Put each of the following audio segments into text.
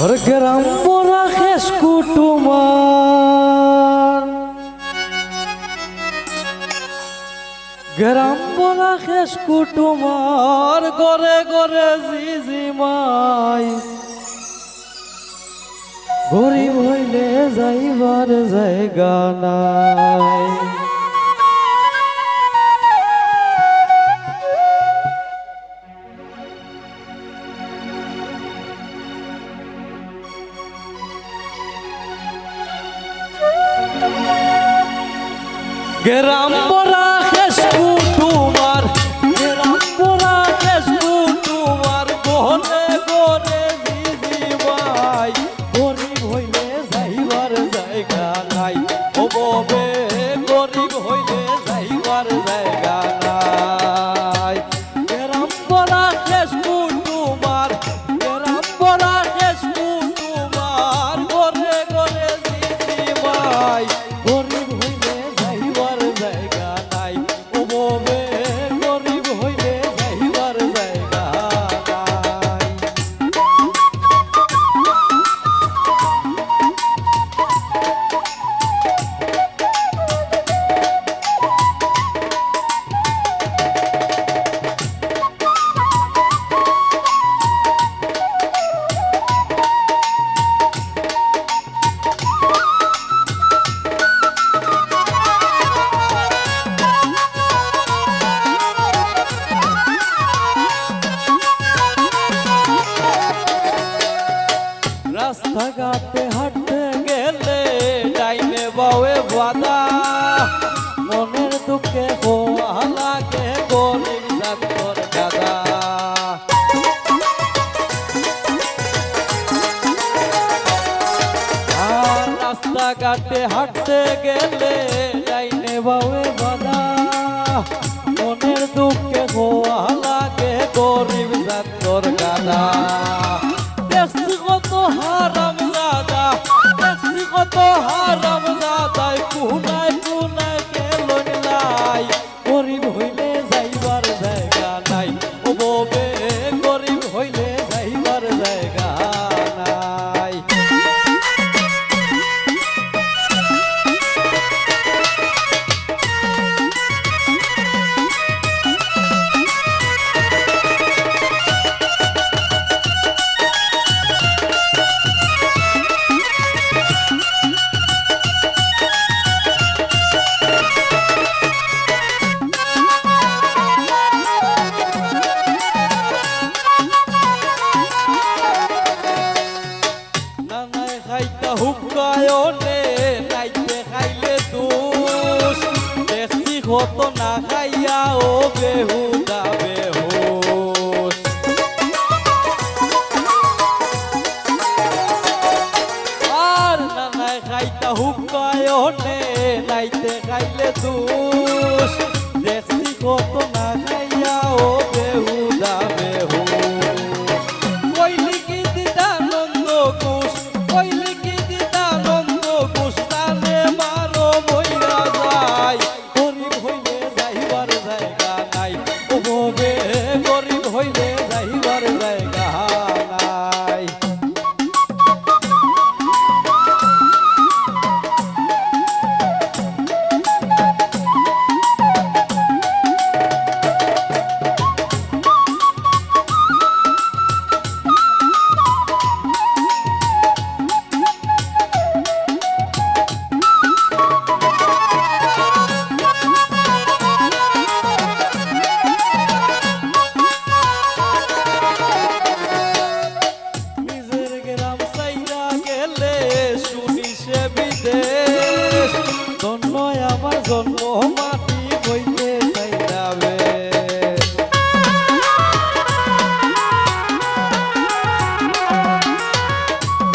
ওর গ্রাম বড়া খেস কুটুমার গ্রাম বড়া খেস কুটুমার গরে গরে জিজি মাই গরিব হইলে যাইবার জায়গা নাই। গ্রাম পরা খেস তোমার গ্রাম পরা খেস তোমার গনে গরে জিজি মাই গরিব হইলে যাইবার জায়গা নাই ও গরিব হইলে যাইবার জায়গা রাস্তাঘাটে হাঁটতে গেলে ডাইনে বাওয়ে বাদা মনের দুঃখে হওয়া লাগে গরিব জাতর দাদা রাস্তাঘাটে হাঁটতে গেলে ডাইনে বাওয়ে বাদা মনের দুঃখে হওয়া লাগে গরিব জাতর গাদা হুকায়নে নাইতে খাইলে দুষ। দেখছি কত না খাইয়া, ও বেহুদা বেহুশ আর নানাই খাইতা হুকায়নে নাইতে খাইলে দুষ। দেখছি কত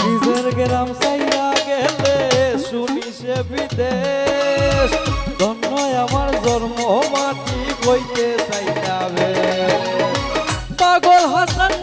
নিজের গ্রাম সাইরা গেলে শুনি বিদেশ। ধন্য আমার জন্ম মাটি বইতে চাইলাবে পাগল হাসান